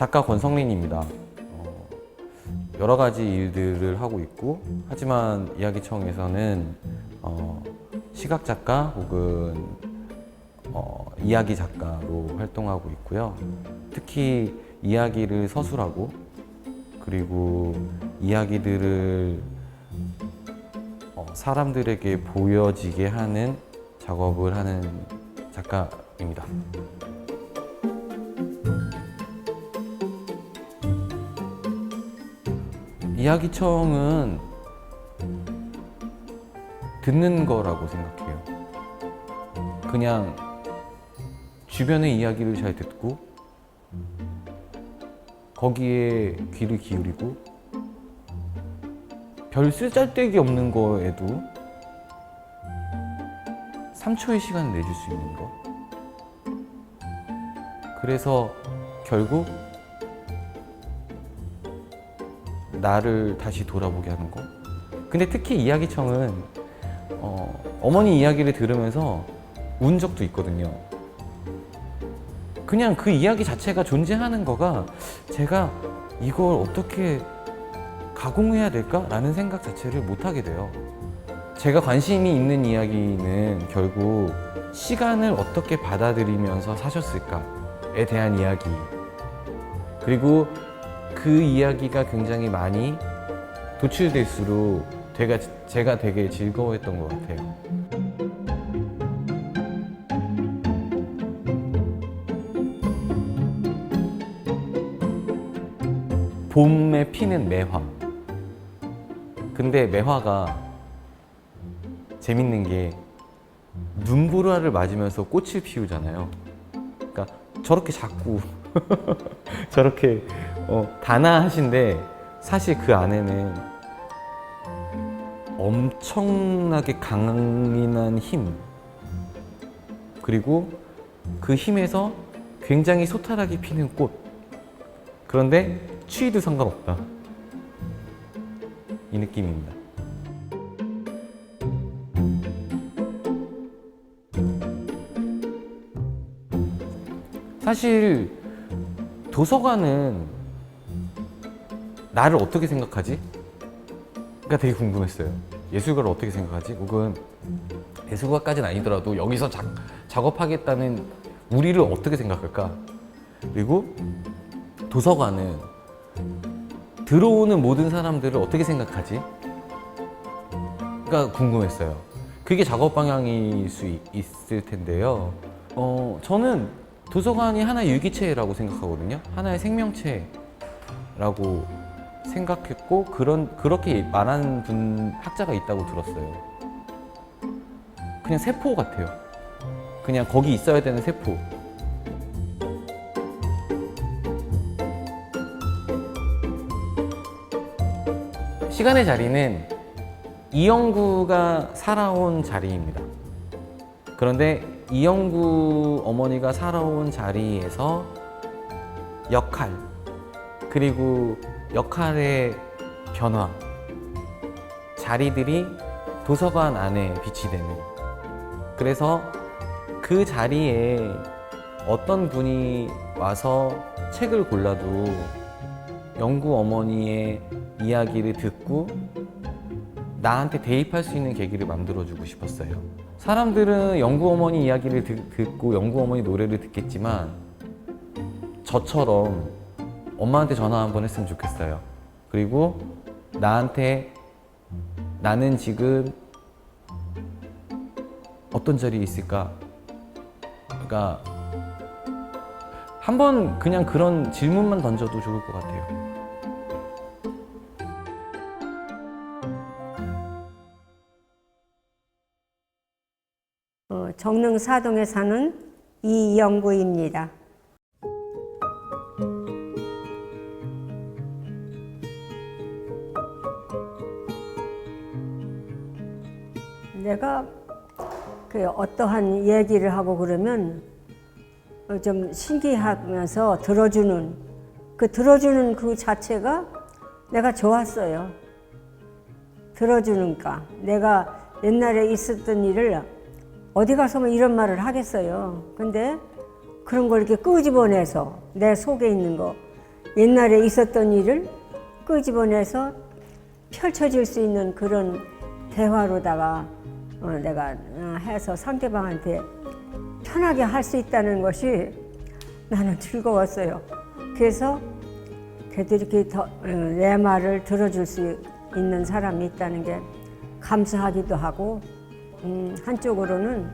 작가 권성린입니다. 어, 여러 가지 일들을 하고 있고 하지만 이야기청에서는 어, 시각 작가 혹은 어, 이야기 작가로 활동하고 있고요. 특히 이야기를 서술하고 그리고 이야기들을 어, 사람들에게 보여지게 하는 작업을 하는 작가입니다. 이야기청은 듣는 거라고 생각해요. 그냥 주변의 이야기를 잘 듣고 거기에 귀를 기울이고 별 쓰잘데기 없는 거에도 3초의 시간을 내줄 수 있는 거. 그래서 결국 나를 다시 돌아보게 하는 거. 근데 특히 이야기청은 어, 어머니 이야기를 들으면서 운 적도 있거든요. 그냥 그 이야기 자체가 존재하는 거가 제가 이걸 어떻게 가공해야 될까라는 생각 자체를 못 하게 돼요. 제가 관심이 있는 이야기는 결국 시간을 어떻게 받아들이면서 사셨을까에 대한 이야기. 그리고 그 이야기가 굉장히 많이 도출될수록 제가, 되게 즐거워했던 것 같아요. 봄에 피는 매화. 근데 매화가 재밌는 게 눈보라를 맞으면서 꽃을 피우잖아요. 그러니까 저렇게 작고 저렇게 어, 단아하신데 사실 그 안에는 엄청나게 강인한 힘 그리고 그 힘에서 굉장히 소탈하게 피는 꽃 그런데 추위도 상관없다 이 느낌입니다. 사실 도서관은 나를 어떻게 생각하지? 가 되게 궁금했어요. 예술가를 어떻게 생각하지? 혹은 예술가까지는 아니더라도 여기서 작, 작업하겠다는 우리를 어떻게 생각할까? 그리고 도서관은 들어오는 모든 사람들을 어떻게 생각하지? 가 궁금했어요. 그게 작업 방향일 수 있- 있을 텐데요. 어, 저는 도서관이 하나의 유기체라고 생각하거든요. 하나의 생명체라고 생각했고 그런 그렇게 말하는 분 학자가 있다고 들었어요. 그냥 세포 같아요. 그냥 거기 있어야 되는 세포. 시간의 자리는 이영구가 살아온 자리입니다. 그런데 이영구 어머니가 살아온 자리에서 역할, 그리고 역할의 변화, 자리들이 도서관 안에 비치되는. 그래서 그 자리에 어떤 분이 와서 책을 골라도 영구 어머니의 이야기를 듣고 나한테 대입할 수 있는 계기를 만들어주고 싶었어요. 사람들은 영구 어머니 이야기를 듣- 듣고 영구 어머니 노래를 듣겠지만 저처럼 엄마한테 전화 한번 했으면 좋겠어요. 그리고 나한테 나는 지금 어떤 자리에 있을까? 그러니까 한번 그냥 그런 질문만 던져도 좋을 것 같아요. 어, 정릉 사동에 사는 이영구입니다. 어떠한 얘기를 하고 그러면 어, 좀 신기하면서 들어주는 그 들어주는 그 자체가 내가 좋았어요. 들어주니까 내가 옛날에 있었던 일을 어디 가서 뭐 이런 말을 하겠어요. 근데 그런 걸 이렇게 끄집어내서 내 속에 있는 거 옛날에 있었던 일을 끄집어내서 펼쳐질 수 있는 그런 대화로다가 어, 내가 어, 해서 상대방한테 편하게 할 수 있다는 것이 나는 즐거웠어요. 그래서 그래도 이렇게 더, 어, 내 말을 들어줄 수 있는 사람이 있다는 게 감사하기도 하고 음, 한쪽으로는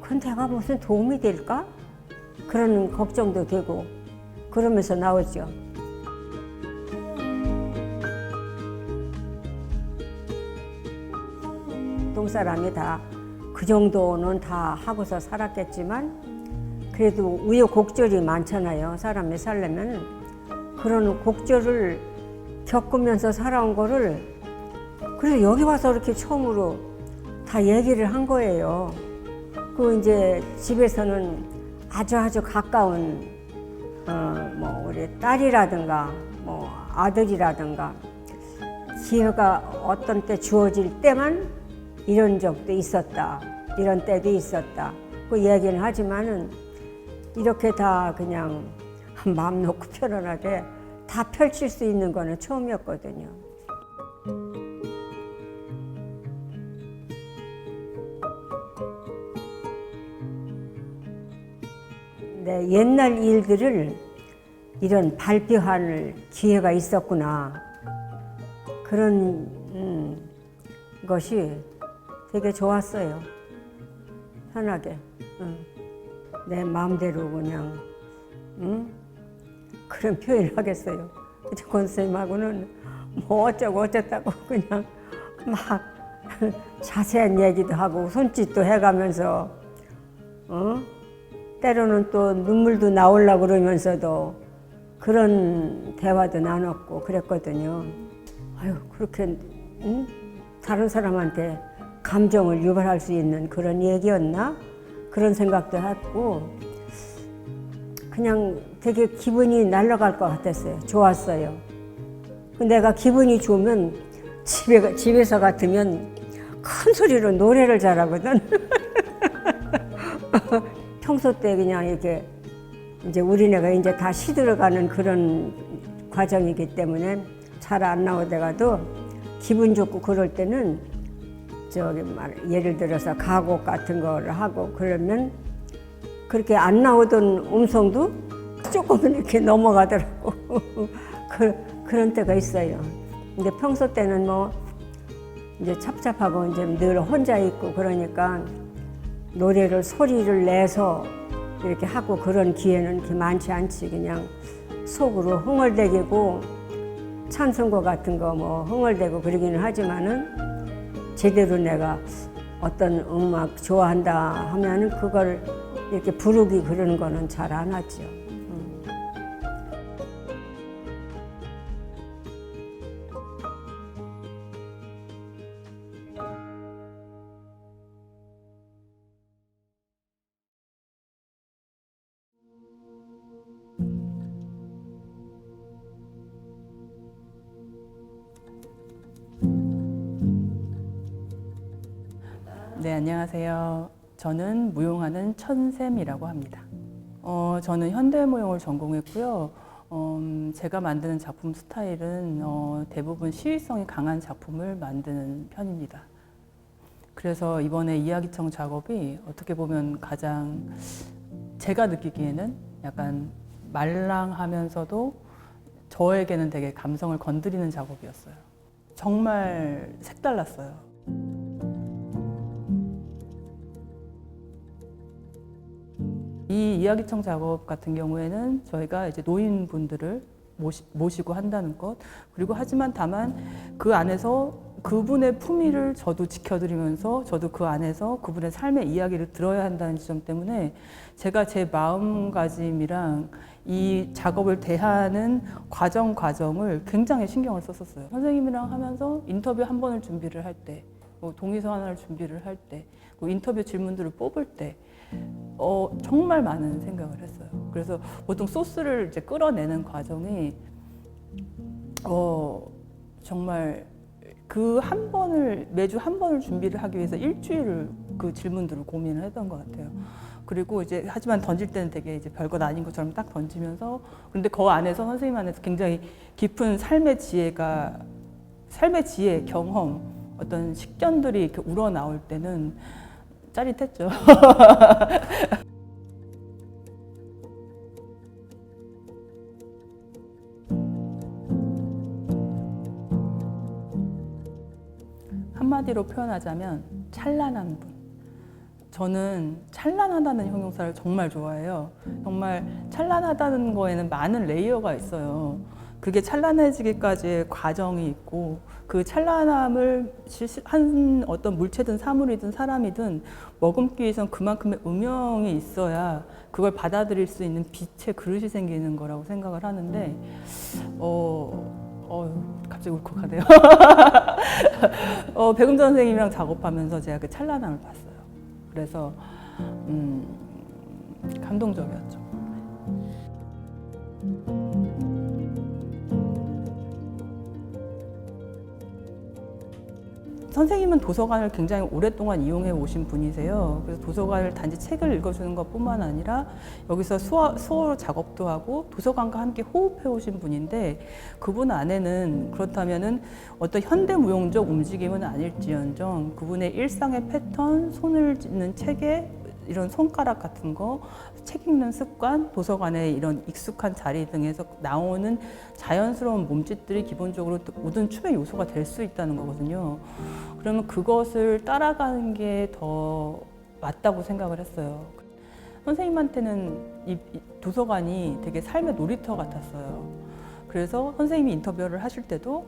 그건 내가 무슨 도움이 될까? 그런 걱정도 되고 그러면서 나오죠. 동사람이 다 그 정도는 다 하고서 살았겠지만 그래도 우여곡절이 많잖아요. 사람이 살려면 그런 곡절을 겪으면서 살아온 거를 그래서 여기 와서 이렇게 처음으로 다 얘기를 한 거예요. 그 이제 집에서는 아주 아주 가까운 어 뭐 우리 딸이라든가 뭐 아들이라든가 기회가 어떤 때 주어질 때만 이런 적도 있었다. 이런 때도 있었다. 그 얘기는 하지만은 이렇게 다 그냥 마음 놓고 편안하게 다 펼칠 수 있는 거는 처음이었거든요. 네, 옛날 일들을 이런 발표할 기회가 있었구나. 그런 음, 것이 되게 좋았어요. 편하게. 응. 내 마음대로 그냥 응? 그런 표현을 하겠어요. 권 선생님하고는 뭐 어쩌고 어쩌다고 그냥 막 자세한 얘기도 하고 손짓도 해가면서 어? 때로는 또 눈물도 나오려고 그러면서도 그런 대화도 나눴고 그랬거든요. 아유 그렇게 응? 다른 사람한테 감정을 유발할 수 있는 그런 얘기였나 그런 생각도 했고 그냥 되게 기분이 날아갈 것 같았어요. 좋았어요. 내가 기분이 좋으면 집에 집에서 같으면 큰 소리로 노래를 잘하거든. 평소 때 그냥 이렇게 이제 우리네가 이제 다 시들어가는 그런 과정이기 때문에 잘 안 나오다가도 기분 좋고 그럴 때는 저기 말 예를 들어서 가곡 같은 거를 하고 그러면 그렇게 안 나오던 음성도 조금은 이렇게 넘어가더라고 그, 그런 때가 있어요. 근데 평소 때는 뭐 이제 찹찹하고 이제 늘 혼자 있고 그러니까 노래를 소리를 내서 이렇게 하고 그런 기회는 그렇게 많지 않지 그냥 속으로 흥얼대기고 찬송가 같은 거 뭐 흥얼대고 그러기는 하지만은 제대로 내가 어떤 음악 좋아한다 하면은 그걸 이렇게 부르기 그러는 거는 잘 안 하죠. 네, 안녕하세요. 저는 무용하는 천샘이라고 합니다. 어, 저는 현대무용을 전공했고요. 어, 음, 제가 만드는 작품 스타일은 어, 대부분 시위성이 강한 작품을 만드는 편입니다. 그래서 이번에 이야기청 작업이 어떻게 보면 가장 제가 느끼기에는 약간 말랑하면서도 저에게는 되게 감성을 건드리는 작업이었어요. 정말 색달랐어요. 이 이야기청 작업 같은 경우에는 저희가 이제 노인분들을 모시, 모시고 한다는 것 그리고 하지만 다만 그 안에서 그분의 품위를 저도 지켜드리면서 저도 그 안에서 그분의 삶의 이야기를 들어야 한다는 지점 때문에 제가 제 마음가짐이랑 이 작업을 대하는 과정 과정을 굉장히 신경을 썼었어요. 선생님이랑 하면서 인터뷰 한 번을 준비를 할 때, 뭐 동의서 하나를 준비를 할 때, 뭐 인터뷰 질문들을 뽑을 때, 어, 정말 많은 생각을 했어요. 그래서 보통 소스를 이제 끌어내는 과정이 어, 정말 그 한 번을 매주 한 번을 준비를 하기 위해서 일주일을 그 질문들을 고민을 했던 것 같아요. 그리고 이제 하지만 던질 때는 되게 이제 별것 아닌 것처럼 딱 던지면서 그런데 그 안에서 선생님 안에서 굉장히 깊은 삶의 지혜가 삶의 지혜, 경험, 어떤 식견들이 이렇게 우러나올 때는 짜릿했죠. 한마디로 표현하자면 찬란한 분. 저는 찬란하다는 형용사를 정말 좋아해요. 정말 찬란하다는 거에는 많은 레이어가 있어요. 그게 찬란해지기까지의 과정이 있고 그 찬란함을 한 어떤 물체든 사물이든 사람이든 머금기 위해선 그만큼의 음영이 있어야 그걸 받아들일 수 있는 빛의 그릇이 생기는 거라고 생각을 하는데 어, 어 갑자기 울컥하네요. 어, 백음전 선생님이랑 작업하면서 제가 그 찬란함을 봤어요. 그래서 음, 감동적이었죠. 선생님은 도서관을 굉장히 오랫동안 이용해 오신 분이세요. 그래서 도서관을 단지 책을 읽어주는 것뿐만 아니라 여기서 수어, 수어 작업도 하고 도서관과 함께 호흡해 오신 분인데 그분 안에는 그렇다면은 어떤 현대무용적 움직임은 아닐지언정 그분의 일상의 패턴, 손을 짚는 체계, 이런 손가락 같은 거, 책 읽는 습관, 도서관의 이런 익숙한 자리 등에서 나오는 자연스러운 몸짓들이 기본적으로 모든 춤의 요소가 될 수 있다는 거거든요. 그러면 그것을 따라가는 게 더 맞다고 생각을 했어요. 선생님한테는 이이 도서관이 되게 삶의 놀이터 같았어요. 그래서 선생님이 인터뷰를 하실 때도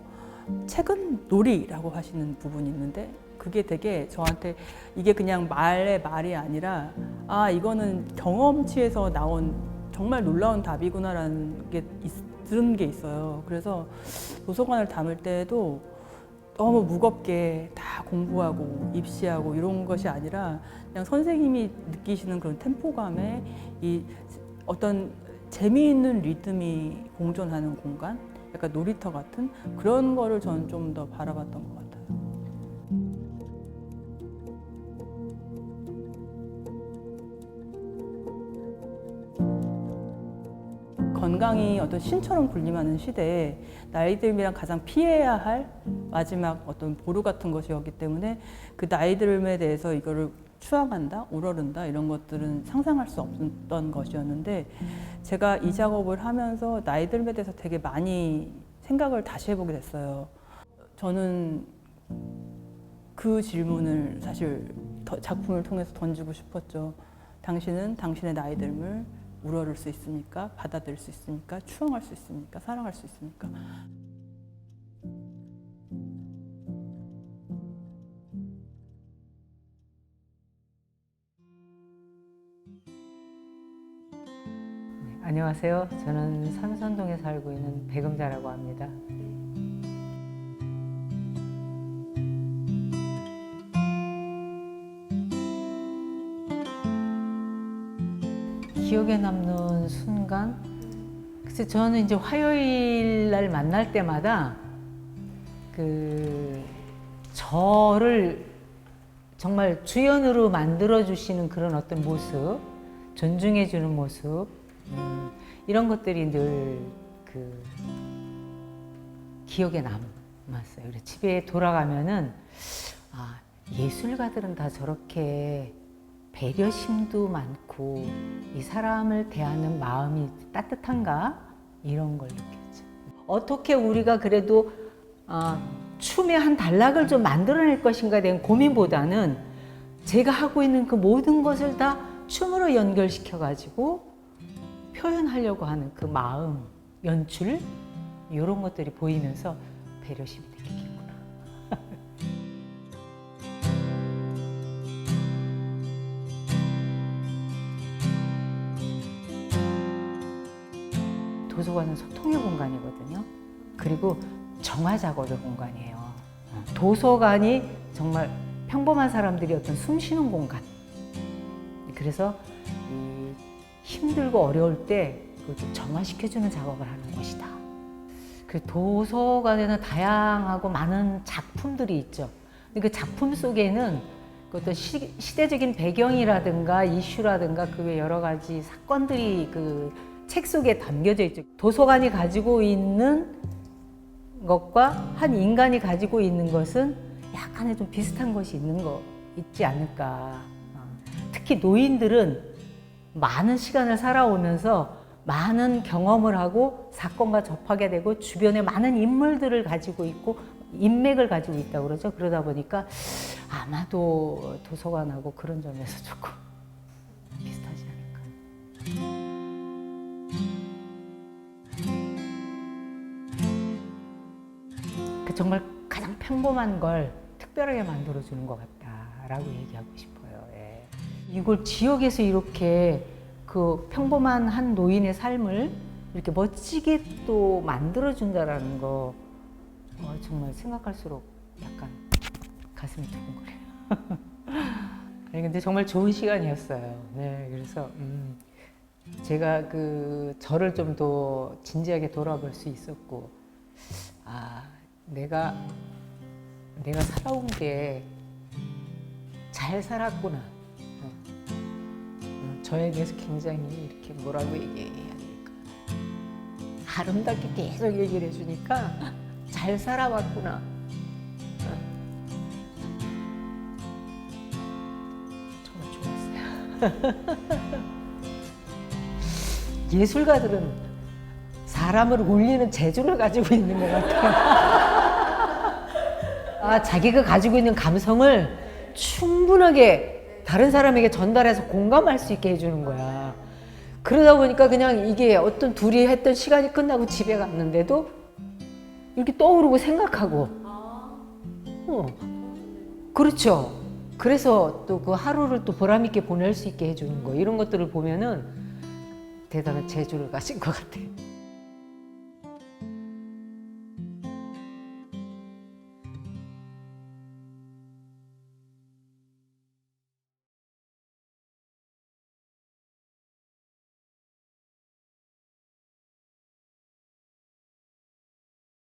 책은 놀이라고 하시는 부분이 있는데 그게 되게 저한테 이게 그냥 말의 말이 아니라 아 이거는 경험치에서 나온 정말 놀라운 답이구나라는 게 있- 들은 게 있어요. 그래서 도서관을 담을 때도 너무 무겁게 다 공부하고 입시하고 이런 것이 아니라 그냥 선생님이 느끼시는 그런 템포감에 이 어떤 재미있는 리듬이 공존하는 공간, 약간 놀이터 같은 그런 거를 저는 좀 더 바라봤던 것 같아요. 건강이 어떤 신처럼 군림하는 시대에 나이 들면 가장 피해야 할 마지막 어떤 보루 같은 것이었기 때문에 그 나이 들음에 대해서 이거를 추앙한다, 우러른다 이런 것들은 상상할 수 없었던 것이었는데 제가 이 작업을 하면서 나이 들음에 대해서 되게 많이 생각을 다시 해보게 됐어요. 저는 그 질문을 사실 더- 작품을 통해서 던지고 싶었죠. 당신은 당신의 나이 들음을 우러를 수 있습니까? 받아들일 수 있습니까? 추앙할 수 있습니까? 사랑할 수 있습니까? 네, 안녕하세요. 저는 삼선동에 살고 있는 백음자라고 합니다. 기억에 남는 순간? 글쎄, 저는 이제 화요일 날 만날 때마다 그 저를 정말 주연으로 만들어 주시는 그런 어떤 모습, 존중해 주는 모습, 음, 이런 것들이 늘 그 기억에 남았어요. 집에 돌아가면은 아, 예술가들은 다 저렇게 배려심도 많고 이 사람을 대하는 마음이 따뜻한가 이런 걸 느꼈죠. 어떻게 우리가 그래도 아, 춤의 한 단락을 좀 만들어낼 것인가에 대한 고민보다는 제가 하고 있는 그 모든 것을 다 춤으로 연결시켜 가지고 표현하려고 하는 그 마음, 연출 이런 것들이 보이면서 배려심이 느끼겠 도서관은 소통의 공간이거든요. 그리고 정화 작업의 공간이에요. 어, 도서관이 정말 평범한 사람들이 어떤 숨 쉬는 공간. 그래서 이 힘들고 어려울 때 그걸 좀 정화시켜주는 작업을 하는 곳이다. 그 도서관에는 다양하고 많은 작품들이 있죠. 근데 그 작품 속에는 그 어떤 시, 시대적인 배경이라든가 이슈라든가 그 외 여러 가지 사건들이 그 책 속에 담겨져 있죠. 도서관이 가지고 있는 것과 한 인간이 가지고 있는 것은 약간의 좀 비슷한 것이 있는 거 있지 않을까. 어. 특히 노인들은 많은 시간을 살아오면서 많은 경험을 하고 사건과 접하게 되고 주변에 많은 인물들을 가지고 있고 인맥을 가지고 있다고 그러죠. 그러다 보니까 아마도 도서관하고 그런 점에서 조금 그 정말 가장 평범한 걸 특별하게 만들어주는 것 같다라고 얘기하고 싶어요. 예. 이걸 지역에서 이렇게 그 평범한 한 노인의 삶을 이렇게 멋지게 또 만들어준다라는 거 어, 정말 생각할수록 약간 가슴이 두근거려요. 아니 근데 정말 좋은 시간이었어요. 네, 그래서 음, 제가 그 저를 좀 더 진지하게 돌아볼 수 있었고 아 내가 내가 살아온 게 잘 살았구나. 어. 어, 저에 대해서 굉장히 이렇게 뭐라고 얘기해야 될까. 아름답게 계속 얘기를 해주니까 잘 살아왔구나. 어. 정말 좋았어요. 예술가들은 사람을 울리는 재주를 가지고 있는 것 같아요. 아, 자기가 가지고 있는 감성을 충분하게 다른 사람에게 전달해서 공감할 수 있게 해주는 거야. 그러다 보니까 그냥 이게 어떤 둘이 했던 시간이 끝나고 집에 갔는데도 이렇게 떠오르고 생각하고. 어. 그렇죠. 그래서 또 그 하루를 또 보람있게 보낼 수 있게 해주는 거. 이런 것들을 보면은 대단한 재주를 가진 것 같아요.